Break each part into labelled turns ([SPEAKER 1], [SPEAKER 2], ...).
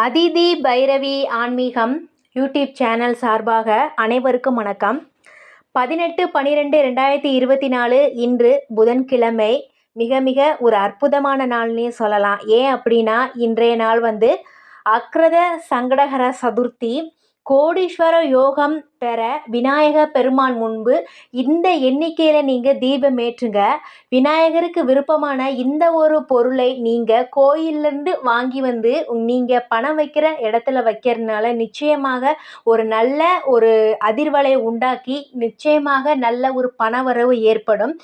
[SPEAKER 1] அதிதி பைரவி ஆன்மீகம் YouTube channel சார்பாக அனைவருக்கும் வணக்கம். பதினெட்டு பன்னிரெண்டு ரெண்டாயிரத்தி இருபத்தி நாலு இன்று புதன்கிழமை. மிக மிக ஒரு அற்புதமான நாள்னே சொல்லலாம். ஏன் அப்படின்னா இன்றைய நாள் வந்து அக்ரத சங்கடகர சதுர்த்தி. கோடீஸ்வர யோகம் பெற விநாயக பெருமான் முன்பு இந்த எண்ணிக்கையில் நீங்கள் தீபம் ஏற்றுங்க. விநாயகருக்கு விருப்பமான இந்த ஒரு பொருளை நீங்கள் கோயிலிருந்து வாங்கி வந்து நீங்கள் பணம் வைக்கிற இடத்துல வைக்கிறதுனால நிச்சயமாக ஒரு நல்ல ஒரு அதிர்வலை உண்டாக்கி நிச்சயமாக நல்ல ஒரு பணவரவு ஏற்படும்.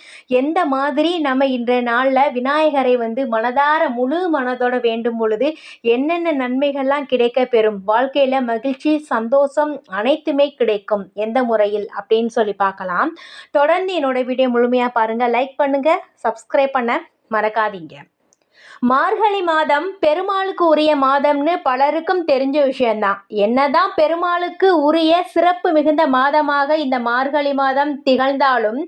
[SPEAKER 1] எந்த மாதிரி நம்ம இன்றைய நாளில் விநாயகரை வந்து மனதார முழு மனதோட வேண்டும் பொழுது என்னென்ன நன்மைகள்லாம் கிடைக்க பெறும்? வாழ்க்கையில் மகிழ்ச்சி சந்தோஷம் அனைத்துமே கிடைக்கும். எந்த முறையில்? அப்படின்னு சொல்லி பார்க்கலாம். தொடர்ந்து என்னோட வீடியோ முழுமையாக பாருங்கள் லைக் பண்ணுங்கள் சப்ஸ்கிரைப் பண்ண மறக்காதீங்க. மார்கழி மாதம் பெருமாளுக்கு உரிய மாதம்னு பலருக்கும் தெரிஞ்ச விஷயம்தான். என்னதான் பெருமாளுக்கு உரிய சிறப்பு மிகுந்த மாதமாக இந்த மார்கழி மாதம் திகழ்ந்தாலும்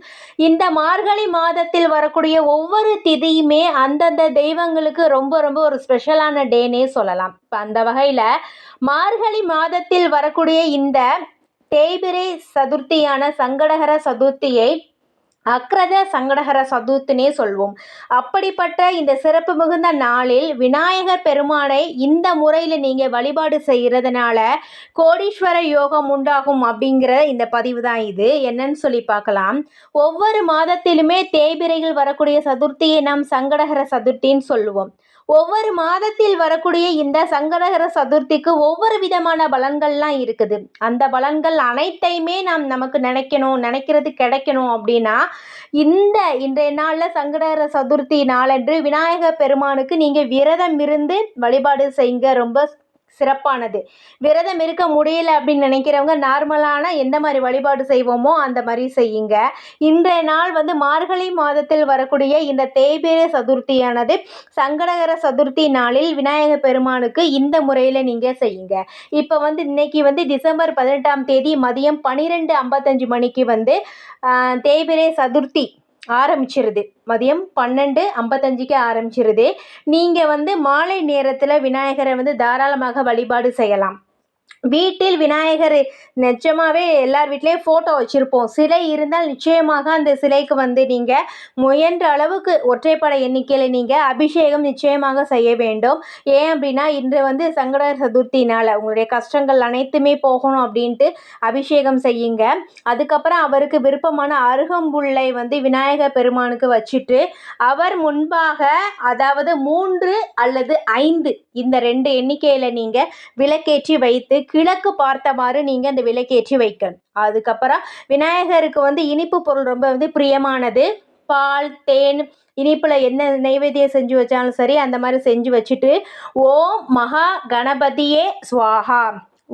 [SPEAKER 1] இந்த மார்கழி மாதத்தில் வரக்கூடிய ஒவ்வொரு திதியுமே அந்தந்த தெய்வங்களுக்கு ரொம்ப ரொம்ப ஒரு ஸ்பெஷலான டேனே சொல்லலாம். இப்போ அந்த வகையில் மார்கழி மாதத்தில் வரக்கூடிய இந்த தேய்பிரை சதுர்த்தியான சங்கடகர சதுர்த்தியை அக்ரத சங்கடகர சதுர்த்தினே சொல்வோம். அப்படிப்பட்ட இந்த சிறப்பு மிகுந்த நாளில் விநாயகர் பெருமானை இந்த முறையில் நீங்கள் வழிபாடு செய்கிறதுனால கோடீஸ்வர யோகம் உண்டாகும் அப்படிங்கிற இந்த பதிவு தான் இது. என்னன்னு சொல்லி பார்க்கலாம். ஒவ்வொரு மாதத்திலுமே தேய்பிரையில் வரக்கூடிய சதுர்த்தியை நாம் சங்கடகர சதுர்த்தின்னு சொல்லுவோம். ஒவ்வொரு மாதத்தில் வரக்கூடிய இந்த சங்கடகர சதுர்த்திக்கு ஒவ்வொரு விதமான பலன்கள்லாம் இருக்குது. அந்த பலன்கள் அனைத்தையுமே நாம் நமக்கு நினைக்கணும் நினைக்கிறது கிடைக்கணும் அப்படின்னா இந்த இன்றைய நாளில் சங்கடகர சதுர்த்தி நாளன்று விநாயகர் பெருமானுக்கு நீங்கள் விரதம் இருந்து வழிபாடு செய்யுங்க ரொம்ப சிறப்பானது. விரதம் இருக்க முடியல அப்படின்னு நினைக்கிறவங்க நார்மலான எந்த மாதிரி வழிபாடு செய்வோமோ அந்த மாதிரி செய்யுங்க. இன்றைய நாள் வந்து மார்கழி மாதத்தில் வரக்கூடிய இந்த தேய்பிரை சதுர்த்தியானது சங்கடகர சதுர்த்தி நாளில் விநாயகர் பெருமானுக்கு இந்த முறையில் நீங்கள் செய்யுங்க. இப்போ வந்து இன்னைக்கு வந்து டிசம்பர் பதினெட்டாம் தேதி மதியம் பன்னிரெண்டு ஐம்பத்தஞ்சு மணிக்கு வந்து தேய்பிரை சதுர்த்தி ஆரம்பிச்சிருது. மதியம் பன்னெண்டு ஐம்பத்தஞ்சுக்கு ஆரம்பிச்சிருது. நீங்கள் வந்து மாலை நேரத்தில் விநாயகரை வந்து தாராளமாக வழிபாடு செய்யலாம். வீட்டில் விநாயகர் நிச்சயமாகவே எல்லார் வீட்லேயும் ஃபோட்டோ வச்சுருப்போம். சிலை இருந்தால் நிச்சயமாக அந்த சிலைக்கு வந்து நீங்கள் முயன்ற அளவுக்கு ஒற்றைப்படை எண்ணிக்கையில் நீங்கள் அபிஷேகம் நிச்சயமாக செய்ய வேண்டும். ஏன் அப்படின்னா இன்று வந்து சங்கட சதுர்த்தினால் உங்களுடைய கஷ்டங்கள் அனைத்துமே போகணும் அப்படின்ட்டு அபிஷேகம் செய்யுங்க. அதுக்கப்புறம் அவருக்கு விருப்பமான அருகம்புல்லை வந்து விநாயகர் பெருமானுக்கு வச்சுட்டு அவர் முன்பாக அதாவது மூன்று அல்லது ஐந்து இந்த ரெண்டு எண்ணிக்கையில் நீங்கள் விளக்கேற்றி வைத்து கிழக்கு பார்த்தவாறு நீங்கள் அந்த விளக்கேற்றி வைக்கணும். அதுக்கப்புறம் விநாயகருக்கு வந்து இனிப்பு பொருள் ரொம்ப வந்து பிரியமானது. பால் தேன் இனிப்பில் என்ன நைவேத்தியம் செஞ்சு வச்சாலும் சரி அந்த மாதிரி செஞ்சு வச்சுட்டு ஓம் மகா கணபதியே சுவாகா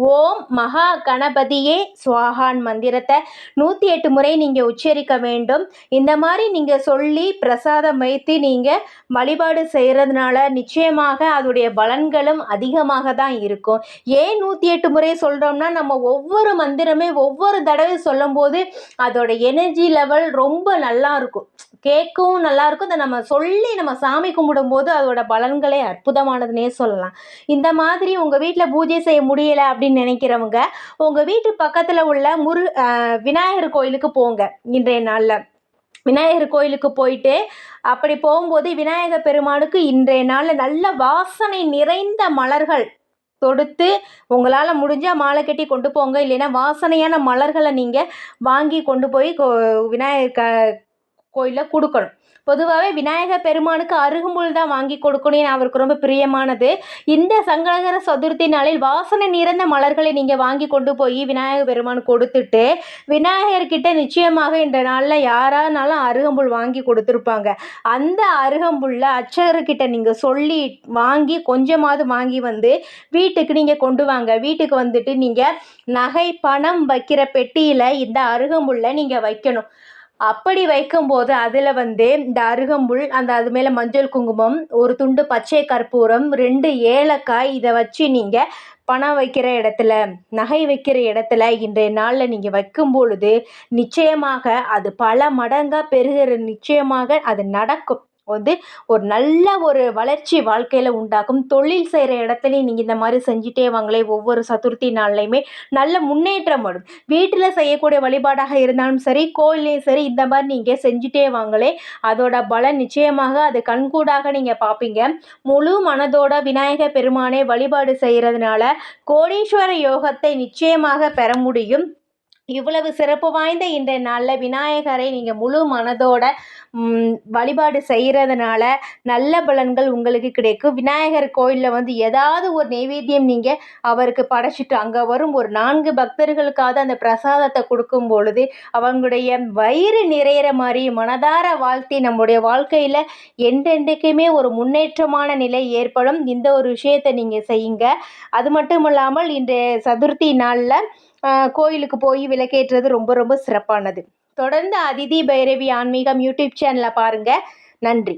[SPEAKER 1] ஓம் மகா கணபதியே. சுவாகான் மந்திரத்தை நூற்றி எட்டு முறை நீங்கள் உச்சரிக்க வேண்டும். இந்த மாதிரி நீங்கள் சொல்லி பிரசாதம் வைத்து நீங்கள் வழிபாடு செய்கிறதுனால நிச்சயமாக அதோடைய பலன்களும் அதிகமாக தான் இருக்கும். ஏன் நூற்றி எட்டு முறை சொல்கிறோம்னா நம்ம ஒவ்வொரு மந்திரமே ஒவ்வொரு தடவை சொல்லும்போது அதோட எனர்ஜி லெவல் ரொம்ப நல்லா இருக்கும். கேட்கவும் நல்லாயிருக்கும் அதை நம்ம சொல்லி நம்ம சாமி கும்பிடும்போது அதோட பலன்களே அற்புதமானதுன்னே சொல்லலாம். இந்த மாதிரி உங்கள் வீட்டில் பூஜை செய்ய முடியலை அப்படின்னு நினைக்கிறவங்க உங்கள் வீட்டு பக்கத்தில் உள்ள முரு விநாயகர் கோயிலுக்கு போங்க இன்றைய நாளில். விநாயகர் கோயிலுக்கு போயிட்டு அப்படி போகும்போது விநாயகர் பெருமானுக்கு இன்றைய நாளில் நல்ல வாசனை நிறைந்த மலர்கள் தொடுத்து உங்களால் முடிஞ்சால் மாலை கட்டி கொண்டு போங்க. இல்லைன்னா வாசனையான மலர்களை நீங்கள் வாங்கி கொண்டு போய் விநாயகர் க கோயிலில் கொடுக்கணும். பொதுவாகவே விநாயகர் பெருமானுக்கு அருகம்புல் தான் வாங்கி கொடுக்கணும் அவருக்கு ரொம்ப பிரியமானது. இந்த சங்கடகர சதுர்த்தி நாளில் வாசனை நிறைந்த மலர்களை நீங்கள் வாங்கி கொண்டு போய் விநாயகர் பெருமான் கொடுத்துட்டு விநாயகர்கிட்ட நிச்சயமாக இந்த நாளில் யாரானாலும் அருகம்புல் வாங்கி கொடுத்துருப்பாங்க. அந்த அருகம்புல்ல அச்சகர்கிட்ட நீங்கள் சொல்லி வாங்கி கொஞ்சமாவது வாங்கி வந்து வீட்டுக்கு நீங்கள் கொண்டு வாங்க. வீட்டுக்கு வந்துட்டு நீங்கள் நகை பணம் வைக்கிற பெட்டியில் இந்த அருகம்புல்ல நீங்கள் வைக்கணும். அப்படி வைக்கும்போது அதில் வந்து இந்த அருகம்புல் அந்த அது மேலே மஞ்சள் குங்குமம் ஒரு துண்டு பச்சை கற்பூரம் ரெண்டு ஏலக்காய் இதை வச்சு நீங்கள் பணம் வைக்கிற இடத்துல நகை வைக்கிற இடத்துல இன்றைய நாளில் நீங்கள் வைக்கும் பொழுது நிச்சயமாக அது பல மடங்காக பெருகிற நிச்சயமாக அது நடக்கும். வந்து ஒரு நல்ல ஒரு வளர்ச்சி வாழ்க்கையில் உண்டாக்கும். தொழில் செய்கிற இடத்துலையும் நீங்கள் இந்த மாதிரி செஞ்சுட்டே வாங்களே ஒவ்வொரு சதுர்த்தி நாள்லையுமே நல்ல முன்னேற்றம் வரும். வீட்டில் செய்யக்கூடிய வழிபாடாக இருந்தாலும் சரி கோயிலையும் சரி இந்த மாதிரி நீங்கள் செஞ்சுட்டே வாங்களே அதோட பலன் நிச்சயமாக அது கண்கூடாக நீங்கள் பார்ப்பீங்க முழு மனதோட விநாயகர் பெருமானை வழிபாடு செய்கிறதுனால கோடீஸ்வர யோகத்தை நிச்சயமாக பெற முடியும். இவ்வளவு சிறப்பு வாய்ந்த இன்றைய நாளில் விநாயகரை நீங்கள் முழு மனதோட வழிபாடு செய்கிறதுனால நல்ல பலன்கள் உங்களுக்கு கிடைக்கும். விநாயகர் கோயிலில் வந்து ஏதாவது ஒரு நைவேத்தியம் நீங்கள் அவருக்கு படைச்சிட்டு அங்கே வரும் ஒரு நான்கு பக்தர்களுக்காவது அந்த பிரசாதத்தை கொடுக்கும் பொழுது அவங்களுடைய வயிறு நிறையிற மாதிரி மனதார வாழ்த்தி நம்முடைய வாழ்க்கையில் என்றென்றைக்குமே ஒரு முன்னேற்றமான நிலை ஏற்படும். இந்த ஒரு விஷயத்தை நீங்கள் செய்யுங்க. அது மட்டும் இல்லாமல் இன்றைய சதுர்த்தி நாளில் கோயிலுக்கு போய் விளக்கேற்றது ரொம்ப ரொம்ப சிறப்பானது. தொடர்ந்து அதிதி பைரவி ஆன்மீகம் யூடியூப் சேனலை பாருங்கள் நன்றி.